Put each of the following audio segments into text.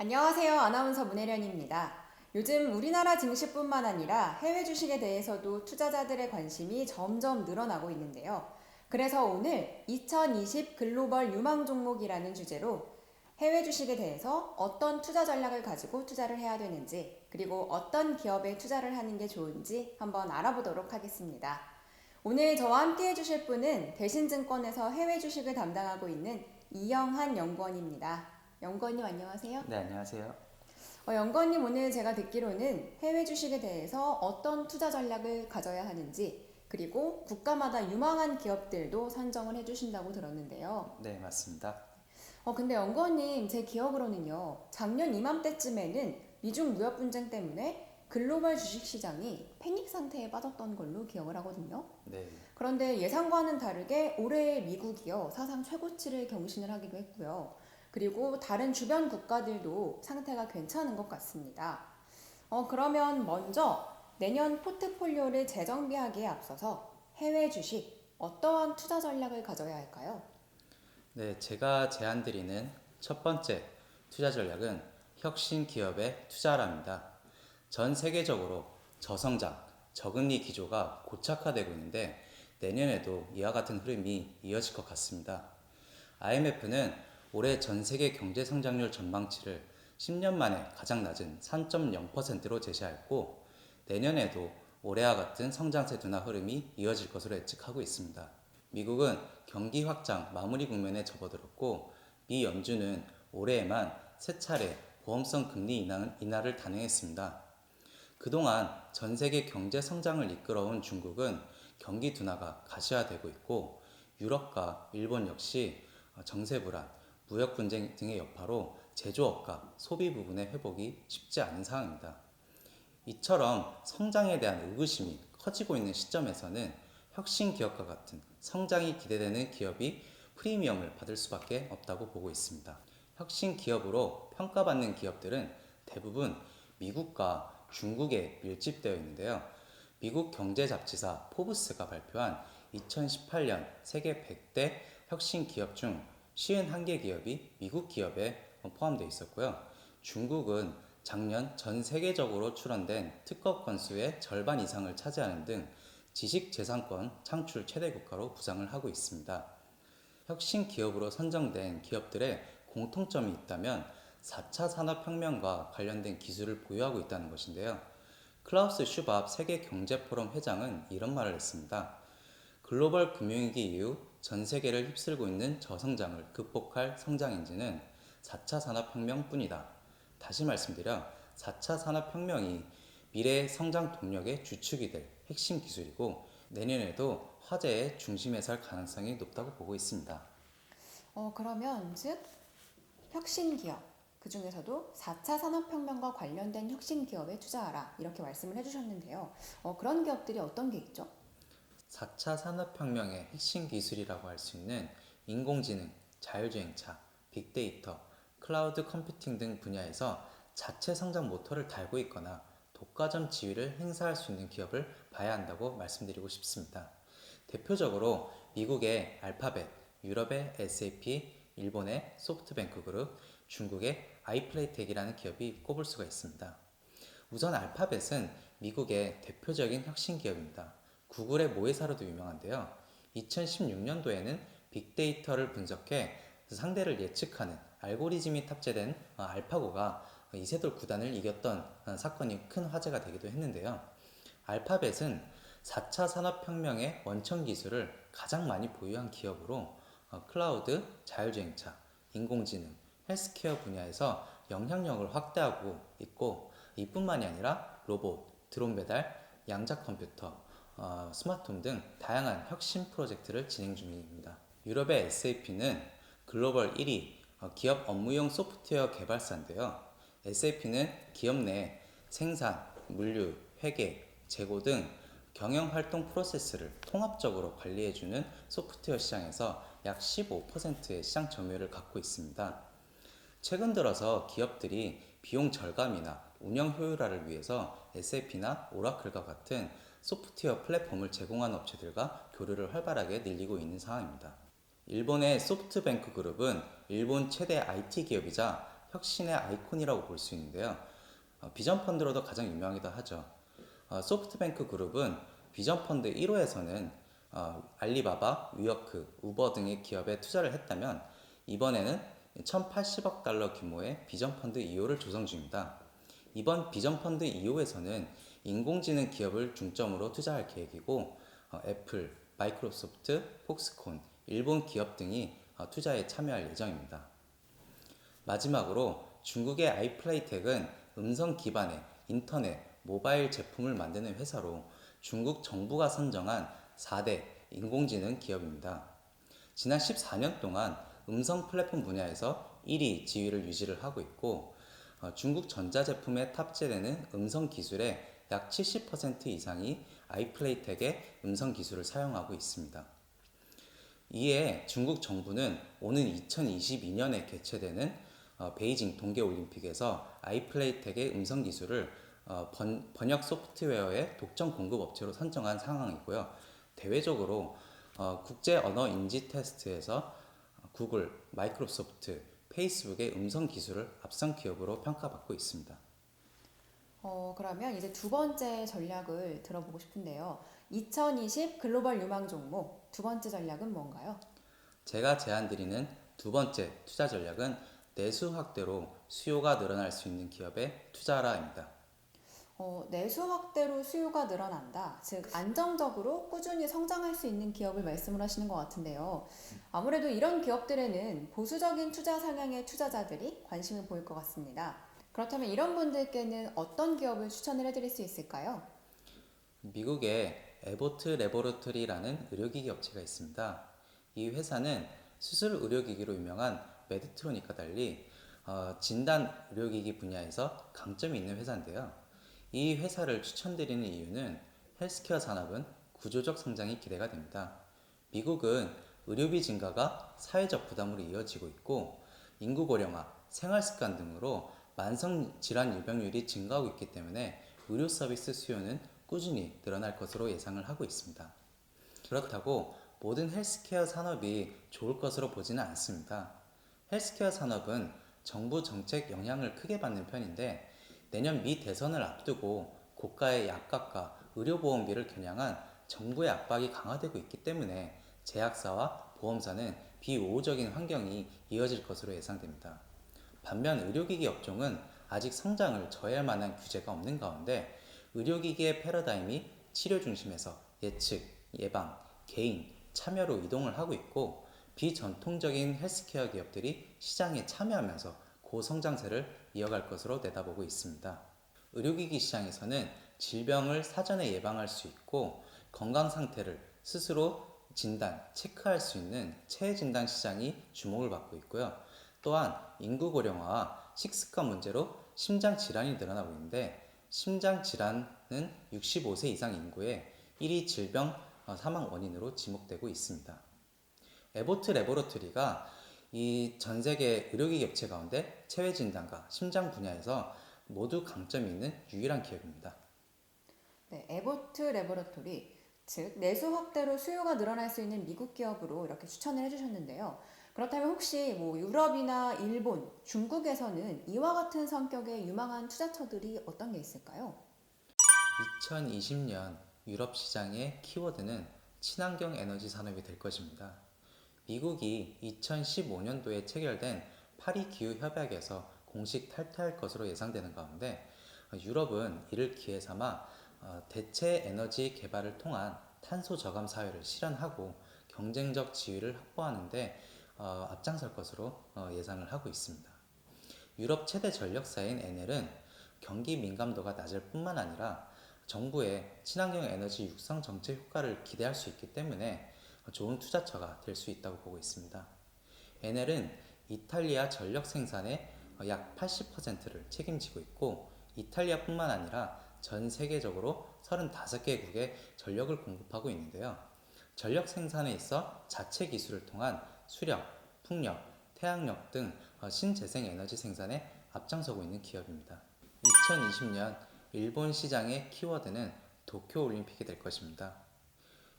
안녕하세요. 아나운서 문혜련입니다. 요즘 우리나라 증시뿐만 아니라 해외 주식에 대해서도 투자자들의 관심이 점점 늘어나고 있는데요. 그래서 오늘 2020 글로벌 유망 종목이라는 주제로 해외 주식에 대해서 어떤 투자 전략을 가지고 투자를 해야 되는지, 그리고 어떤 기업에 투자를 하는 게 좋은지 한번 알아보도록 하겠습니다. 오늘 저와 함께 해주실 분은 대신증권에서 해외 주식을 담당하고 있는 이영한 연구원입니다. 연구원님 안녕하세요. 네, 안녕하세요. 어, 연구원님 오늘 제가 듣기로는 해외 주식에 대해서 어떤 투자 전략을 가져야 하는지 그리고 국가마다 유망한 기업들도 선정을 해주신다고 들었는데요. 네, 맞습니다. 어 근데 연구원님 제 기억으로는요 작년 이맘때쯤에는 미중 무역 분쟁 때문에 글로벌 주식 시장이 패닉 상태에 빠졌던 걸로 기억을 하거든요. 네, 그런데 예상과는 다르게 올해 미국이요 사상 최고치를 경신을 하기도 했고요. 그리고 다른 주변 국가들도 상태가 괜찮은 것 같습니다. 어, 그러면 먼저 내년 포트폴리오를 재정비하기에 앞서서 해외 주식 어떠한 투자 전략을 가져야 할까요? 네, 제가 제안드리는 첫 번째 투자 전략은 혁신 기업에 투자랍니다. 전 세계적으로 저성장, 저금리 기조가 고착화되고 있는데 내년에도 이와 같은 흐름이 이어질 것 같습니다. IMF는 올해 전 세계 경제 성장률 전망치를 10년 만에 가장 낮은 3.0%로 제시하였고 내년에도 올해와 같은 성장세 둔화 흐름이 이어질 것으로 예측하고 있습니다. 미국은 경기 확장 마무리 국면에 접어들었고 미 연준은 올해에만 세 차례 보험성 금리 인하, 인하를 단행했습니다. 그동안 전 세계 경제 성장을 이끌어온 중국은 경기 둔화가 가시화되고 있고 유럽과 일본 역시 정세 불안, 무역 분쟁 등의 여파로 제조업과 소비 부분의 회복이 쉽지 않은 상황입니다. 이처럼 성장에 대한 의구심이 커지고 있는 시점에서는 혁신 기업과 같은 성장이 기대되는 기업이 프리미엄을 받을 수밖에 없다고 보고 있습니다. 혁신 기업으로 평가받는 기업들은 대부분 미국과 중국에 밀집되어 있는데요. 미국 경제 잡지사 포브스가 발표한 2018년 세계 100대 혁신 기업 중 51개 기업이 미국 기업에 포함되어 있었고요. 중국은 작년 전 세계적으로 출원된 특허 건수의 절반 이상을 차지하는 등 지식 재산권 창출 최대 국가로 부상을 하고 있습니다. 혁신 기업으로 선정된 기업들의 공통점이 있다면 4차 산업혁명과 관련된 기술을 보유하고 있다는 것인데요. 클라우스 슈밥 세계 경제 포럼 회장은 이런 말을 했습니다. 글로벌 금융위기 이후 전 세계를 휩쓸고 있는 저성장을 극복할 성장 엔진은 4차 산업혁명뿐이다. 다시 말씀드려 4차 산업혁명이 미래의 성장 동력의 주축이 될 핵심 기술이고 내년에도 화제의 중심에 설 가능성이 높다고 보고 있습니다. 어, 그러면 즉 혁신 기업 그 중에서도 4차 산업혁명과 관련된 혁신 기업에 투자하라 이렇게 말씀을 해주셨는데요. 어, 그런 기업들이 어떤 게 있죠? 4차 산업혁명의 핵심 기술이라고 할 수 있는 인공지능, 자율주행차, 빅데이터, 클라우드 컴퓨팅 등 분야에서 자체 성장 모터를 달고 있거나 독과점 지위를 행사할 수 있는 기업을 봐야 한다고 말씀드리고 싶습니다. 대표적으로 미국의 알파벳, 유럽의 SAP, 일본의 소프트뱅크 그룹, 중국의 아이플레이텍이라는 기업이 꼽을 수가 있습니다. 우선 알파벳은 미국의 대표적인 혁신 기업입니다. 구글의 모회사로도 유명한데요. 2016년도에는 빅데이터를 분석해 상대를 예측하는 알고리즘이 탑재된 어, 알파고가 이세돌 구단을 이겼던 어, 사건이 큰 화제가 되기도 했는데요. 알파벳은 4차 산업혁명의 원천 기술을 가장 많이 보유한 기업으로 어, 클라우드, 자율주행차, 인공지능, 헬스케어 분야에서 영향력을 확대하고 있고 이뿐만이 아니라 로봇, 드론 배달, 양자 컴퓨터, 어, 스마트홈 등 다양한 혁신 프로젝트를 진행 중입니다. 유럽의 SAP는 글로벌 1위 어, 기업 업무용 소프트웨어 개발사인데요. SAP는 기업 내 생산, 물류, 회계, 재고 등 경영 활동 프로세스를 통합적으로 관리해주는 소프트웨어 시장에서 약 15%의 시장 점유율을 갖고 있습니다. 최근 들어서 기업들이 비용 절감이나 운영 효율화를 위해서 SAP나 오라클과 같은 소프트웨어 플랫폼을 제공하는 업체들과 교류를 활발하게 늘리고 있는 상황입니다. 일본의 소프트뱅크 그룹은 일본 최대 IT 기업이자 혁신의 아이콘이라고 볼 수 있는데요. 어, 비전 펀드로도 가장 유명하기도 하죠. 어, 소프트뱅크 그룹은 비전 펀드 1호에서는 어, 알리바바, 위워크, 우버 등의 기업에 투자를 했다면 이번에는 1,080억 달러 규모의 비전 펀드 2호를 조성 중입니다. 이번 비전 펀드 2호에서는 인공지능 기업을 중점으로 투자할 계획이고 어, 애플, 마이크로소프트, 폭스콘, 일본 기업 등이 어, 투자에 참여할 예정입니다. 마지막으로 중국의 아이플레이텍은 음성 기반의 인터넷, 모바일 제품을 만드는 회사로 중국 정부가 선정한 4대 인공지능 기업입니다. 지난 14년 동안 음성 플랫폼 분야에서 1위 지위를 유지를 하고 있고 어, 중국 전자제품에 탑재되는 음성 기술의 약 70% 이상이 아이플레이텍의 음성 기술을 사용하고 있습니다. 이에 중국 정부는 오는 2022년에 개최되는 어, 베이징 동계올림픽에서 아이플레이텍의 음성 기술을 어, 번, 번역 소프트웨어의 독점 공급 업체로 선정한 상황이고요. 대외적으로 어, 국제 언어 인지 테스트에서 구글, 마이크로소프트, 페이스북의 음성 기술을 앞선 기업으로 평가받고 있습니다. 어, 그러면 이제 두 번째 전략을 들어보고 싶은데요. 2020 글로벌 유망 종목 두 번째 전략은 뭔가요? 제가 제안드리는 두 번째 투자 전략은 내수 확대로 수요가 늘어날 수 있는 기업에 투자하라입니다. 어, 내수 확대로 수요가 늘어난다. 즉 안정적으로 꾸준히 성장할 수 있는 기업을 말씀을 하시는 것 같은데요. 아무래도 이런 기업들에는 보수적인 투자 성향의 투자자들이 관심을 보일 것 같습니다. 그렇다면 이런 분들께는 어떤 기업을 추천을 해드릴 수 있을까요? 미국의 에보트 레보르토리라는 의료기기 업체가 있습니다. 이 회사는 수술 의료기기로 유명한 메드트로닉과 달리 어, 진단 의료기기 분야에서 강점이 있는 회사인데요. 이 회사를 추천드리는 이유는 헬스케어 산업은 구조적 성장이 기대가 됩니다. 미국은 의료비 증가가 사회적 부담으로 이어지고 있고 인구 고령화, 생활 습관 등으로 만성 질환 유병률이 증가하고 있기 때문에 의료 서비스 수요는 꾸준히 늘어날 것으로 예상을 하고 있습니다. 그렇다고 모든 헬스케어 산업이 좋을 것으로 보지는 않습니다. 헬스케어 산업은 정부 정책 영향을 크게 받는 편인데 내년 미 대선을 앞두고 고가의 약값과 의료보험비를 겨냥한 정부의 압박이 강화되고 있기 때문에 제약사와 보험사는 비우호적인 환경이 이어질 것으로 예상됩니다. 반면 의료기기 업종은 아직 성장을 저해할 만한 규제가 없는 가운데 의료기기의 패러다임이 치료 중심에서 예측, 예방, 개인, 참여로 이동을 하고 있고 비전통적인 헬스케어 기업들이 시장에 참여하면서 고성장세를 이어갈 것으로 내다보고 있습니다. 의료기기 시장에서는 질병을 사전에 예방할 수 있고 건강 상태를 스스로 진단, 체크할 수 있는 체해 진단 시장이 주목을 받고 있고요. 또한 인구 고령화와 식습관 문제로 심장 질환이 늘어나고 있는데 심장 질환은 65세 이상 인구의 1위 질병 어, 사망 원인으로 지목되고 있습니다. 에보트 레보러토리가 이 전 세계 의료기기 업체 가운데 체외 진단과 심장 분야에서 모두 강점이 있는 유일한 기업입니다. 네, 에보트 레보러토리, 즉 내수 확대로 수요가 늘어날 수 있는 미국 기업으로 이렇게 추천을 해주셨는데요. 그렇다면 혹시 뭐 유럽이나 일본, 중국에서는 이와 같은 성격의 유망한 투자처들이 어떤 게 있을까요? 2020년 유럽 시장의 키워드는 친환경 에너지 산업이 될 것입니다. 미국이 2015년도에 체결된 파리 기후 협약에서 공식 탈퇴할 것으로 예상되는 가운데 유럽은 이를 기회 삼아 어, 대체 에너지 개발을 통한 탄소 저감 사회를 실현하고 경쟁적 지위를 확보하는데 어, 앞장설 것으로 어, 예상을 하고 있습니다. 유럽 최대 전력사인 에넬은 경기 민감도가 낮을 뿐만 아니라 정부의 친환경 에너지 육성 정책 효과를 기대할 수 있기 때문에 좋은 투자처가 될 수 있다고 보고 있습니다. 에넬은 이탈리아 전력 생산의 약 80%를 책임지고 있고 이탈리아뿐만 아니라 전 세계적으로 35개국에 전력을 공급하고 있는데요. 전력 생산에 있어 자체 기술을 통한 수력, 풍력, 태양력 등 어, 신재생 에너지 생산에 앞장서고 있는 기업입니다. 2020년 일본 시장의 키워드는 도쿄 올림픽이 될 것입니다.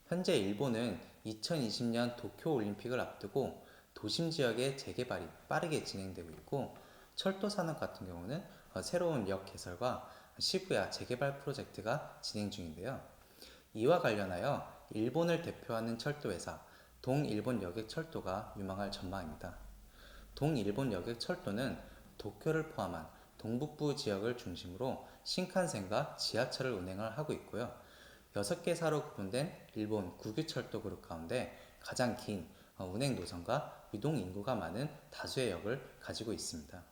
현재 일본은 2020년 도쿄 올림픽을 앞두고 도심 지역의 재개발이 빠르게 진행되고 있고 철도 산업 같은 경우는 어, 새로운 역 개설과 시부야 재개발 프로젝트가 진행 중인데요. 이와 관련하여 일본을 대표하는 철도 회사 동일본 여객 철도가 유망할 전망입니다. 동일본 여객 철도는 도쿄를 포함한 동북부 지역을 중심으로 신칸센과 지하철을 운행을 하고 있고요. 6개 사로 구분된 일본 국유철도 그룹 가운데 가장 긴 어, 운행 노선과 유동 인구가 많은 다수의 역을 가지고 있습니다.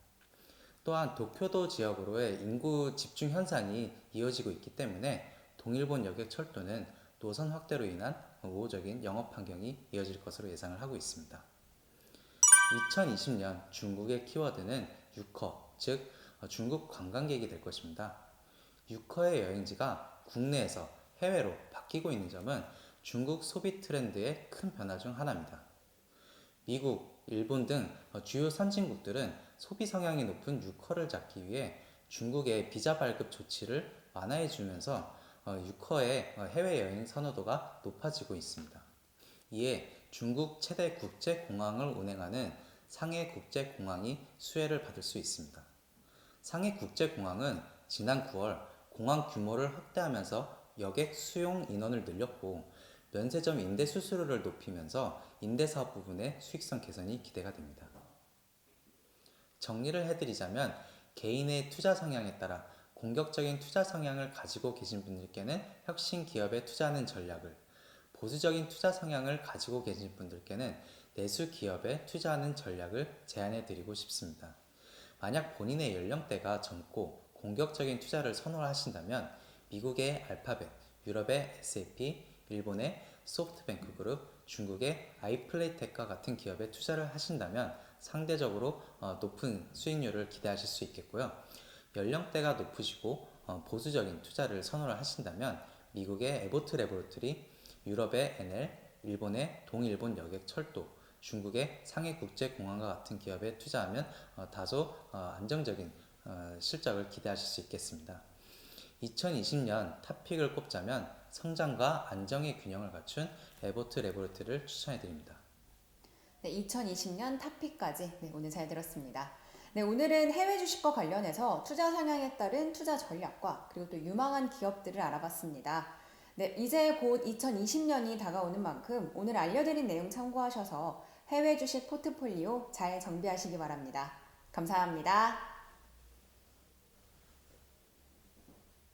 또한 도쿄도 지역으로의 인구 집중 현상이 이어지고 있기 때문에 동일본 여객 철도는 노선 확대로 인한 우호적인 영업 환경이 이어질 것으로 예상을 하고 있습니다. 2020년 중국의 키워드는 유커, 즉 어, 중국 관광객이 될 것입니다. 유커의 여행지가 국내에서 해외로 바뀌고 있는 점은 중국 소비 트렌드의 큰 변화 중 하나입니다. 미국, 일본 등 어, 주요 선진국들은 소비 성향이 높은 유커를 잡기 위해 중국의 비자 발급 조치를 완화해 주면서 어, 유커의 어, 해외여행 선호도가 높아지고 있습니다. 이에 중국 최대 국제 공항을 운행하는 상해 국제 공항이 수혜를 받을 수 있습니다. 상해 국제 공항은 지난 9월 공항 규모를 확대하면서 여객 수용 인원을 늘렸고 면세점 임대 수수료를 높이면서 임대 사업 부분의 수익성 개선이 기대가 됩니다. 정리를 해드리자면 개인의 투자 성향에 따라 공격적인 투자 성향을 가지고 계신 분들께는 혁신 기업에 투자하는 전략을 보수적인 투자 성향을 가지고 계신 분들께는 내수 기업에 투자하는 전략을 제안해 드리고 싶습니다. 만약 본인의 연령대가 젊고 공격적인 투자를 선호하신다면 미국의 알파벳, 유럽의 SAP, 일본의 소프트뱅크 그룹, 중국의 아이플레이텍과 같은 기업에 투자를 하신다면 상대적으로 어, 높은 수익률을 기대하실 수 있겠고요. 연령대가 높으시고 어, 보수적인 투자를 선호를 하신다면 미국의 에보트 레보르트리, 유럽의 NL, 일본의 동일본 여객 철도, 중국의 상해 국제 공항과 같은 기업에 투자하면 어, 다소 어, 안정적인 어, 실적을 기대하실 수 있겠습니다. 2020년 탑픽을 꼽자면 성장과 안정의 균형을 갖춘 에보트 레보르트를 추천해 드립니다. 네, 2020년 탑픽까지 네, 오늘 잘 들었습니다. 네, 오늘은 해외 주식과 관련해서 투자 상향에 따른 투자 전략과 그리고 또 유망한 기업들을 알아봤습니다. 네, 이제 곧 2020년이 다가오는 만큼 오늘 알려드린 내용 참고하셔서 해외 주식 포트폴리오 잘 정비하시기 바랍니다. 감사합니다.